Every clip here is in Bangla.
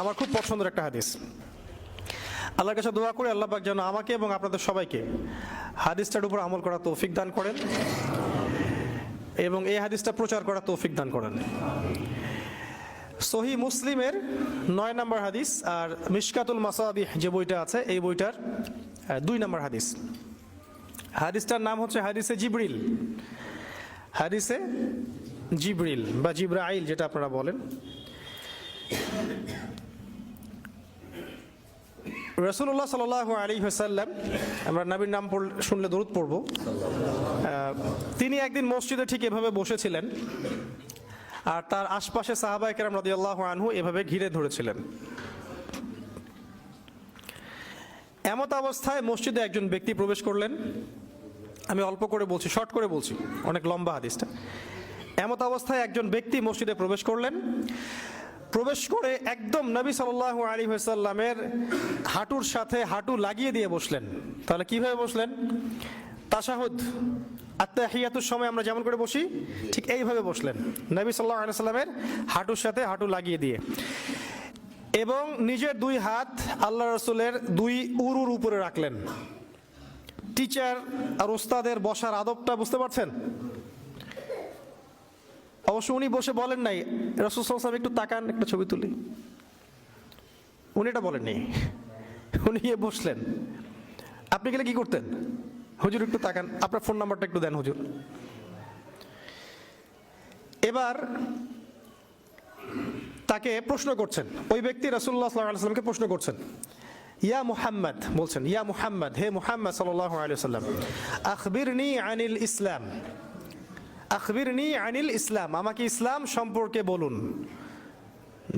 আমার খুব পছন্দের একটা হাদিস। আল্লাহর কাছে দোয়া করে, আল্লাহ যেন আমাকে এবং আপনাদের সবাইকে হাদিসটার উপর আমল করা তৌফিক দান করেন এবং এই হাদিসটা প্রচার করা তৌফিক দান করেন। সহি মুসলিমের নয় নম্বর হাদিস আর মিশকাতুল মাসাবি যে বইটা আছে, এই বইটার দুই নম্বর হাদিস। হাদিসটার নাম হচ্ছে হাদিসে জিবরিল। হাদিসে জিবরিল বা জিব্রাইল যেটা আপনারা বলেন। রসুল্লাহ সাল আলী হাসাল্লাম আমরা নবীর নাম শুনলে দরুদ পড়ব। তিনি একদিন মসজিদে ঠিক এভাবে বসেছিলেন, আর তার আশপাশে সাহাবাই কেরাম রাদিয়াল্লাহু আনহু এভাবে ঘিরে ধরেছিলেন। এমত অবস্থায় মসজিদে একজন ব্যক্তি প্রবেশ করলেন। আমি অল্প করে বলছি, শর্ট করে বলছি, অনেক লম্বা হাদিসটা। এমত অবস্থায় একজন ব্যক্তি মসজিদে প্রবেশ করলেন। প্রবেশ করে একদম নবী সাল্লাহ আলী সাল্লামের হাঁটুর সাথে হাঁটু লাগিয়ে দিয়ে বসলেন। তাহলে কীভাবে বসলেন? তাশাহুদ আত্মাহিয়াতুর সময় আমরা যেমন করে বসি, ঠিক এইভাবে বসলেন। নবী সাল্লাহ আলি সাল্লামের হাঁটুর সাথে হাঁটু লাগিয়ে দিয়ে। এবং নিজের দুই হাত আল্লাহ রসুলের দুই উরুর উপরে রাখলেন। টিচার আর ওস্তাদের বসার আদবটা বুঝতে পারছেন? অবশ্য উনি বসে বলেন নাই। রসুল সাহেব একটু তাকান, একটা ছবি তুলি। উনি এটা বলেননি উনি গিয়ে বসলেন। আপনি গেলে কি করতেন? হুজুর একটু তাকান। আপনার ফোন নাম্বারটা একটু দেন হুজুর। এবার তাকে প্রশ্ন করছেন। ওই ব্যক্তি রাসুল্লাহ সাল্লামকে প্রশ্ন করছেন। ইয়া মুহাম্মদ বলছেন, ইয়া মুহাম্মদ, হে মুহাম্মদ সাল্লাহ আলিয়া সাল্লাম আখবিরনি আনিল ইসলাম। আখবিরনি আনিল ইসলাম, আমাকে ইসলাম সম্পর্কে বলুন।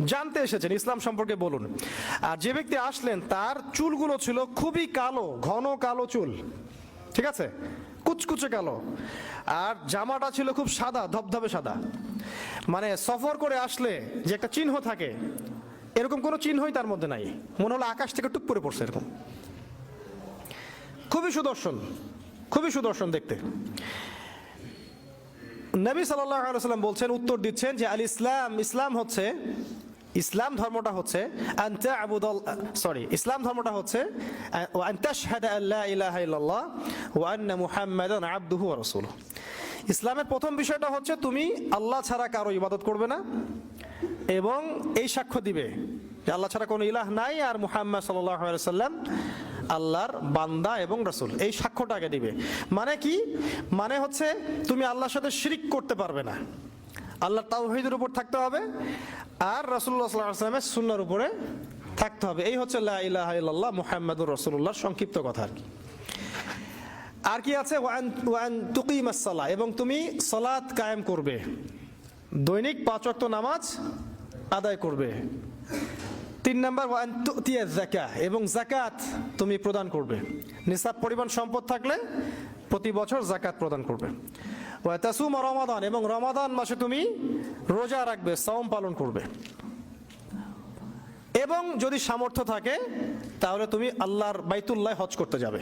জানতে এসেছেন, ইসলাম সম্পর্কে বলুন। আর যে ব্যক্তি আসলেন, তার চুলগুলো ছিল খুবই কালো, ঘন কালো চুল। ঠিক আছে? কুচকুচে কালো। আর জামাটা ছিল খুব সাদা, ধবধবে সাদা। মানে সফর করে আসলে যে একটা চিহ্ন থাকে, এরকম কোনো চিহ্নই তার মধ্যে নাই। মনে হলো আকাশ থেকে টুক করে পড়ছে এরকম। খুবই সুদর্শন খুবই সুদর্শন দেখতে। নবী সাল্লাম বলছেন, উত্তর দিচ্ছেন যে আল ইসলাম ইসলাম হচ্ছে, ইসলাম ধর্মটা হচ্ছে সরি, ইসলাম ধর্মটা হচ্ছে ইসলামের প্রথম বিষয়টা হচ্ছে তুমি আল্লাহ ছাড়া কারও ইবাদত করবে না এবং এই সাক্ষ্য দিবে যে আল্লাহ ছাড়া কোনো ইলাহ নাই আর মুহাম্মদ সাল্লাম আল্লাহর বান্দা এবং রসুল, এই সাক্ষ্যটা আগে দিবে। মানে কি? মানে হচ্ছে তুমি আল্লাহর সাথে শিরিক করতে পারবে না। আল্লাহ তাওহিদের উপর থাকতে হবে আর রসুল্লাহ সাল্লামের সুন্নার উপরে থাকতে হবে। এই হচ্ছে লা ইলাহা ইল্লাল্লাহ মুহাম্মাদুর রসুল্লাহর সংক্ষিপ্ত কথা আর কি। আর কি আছে? ওয়ান ওয়ান এবং তুমি সালাত কায়েম করবে। দৈনিক পাঁচ ওয়াক্ত নামাজ আদায় করবে। তিন নাম্বার ওয়ান তুতিয়া জাকা এবং জাকাত তুমি প্রদান করবে। নিসাব পরিমাণ সম্পদ থাকলে প্রতি বছর জাকাত প্রদান করবে। তাসুম রমাদান, এবং রমাদান মাসে তুমি রোজা রাখবে সাওম পালন করবে। এবং যদি সামর্থ্য থাকে, তাহলে তুমি আল্লাহর বাইতুল্লাহ হজ করতে যাবে।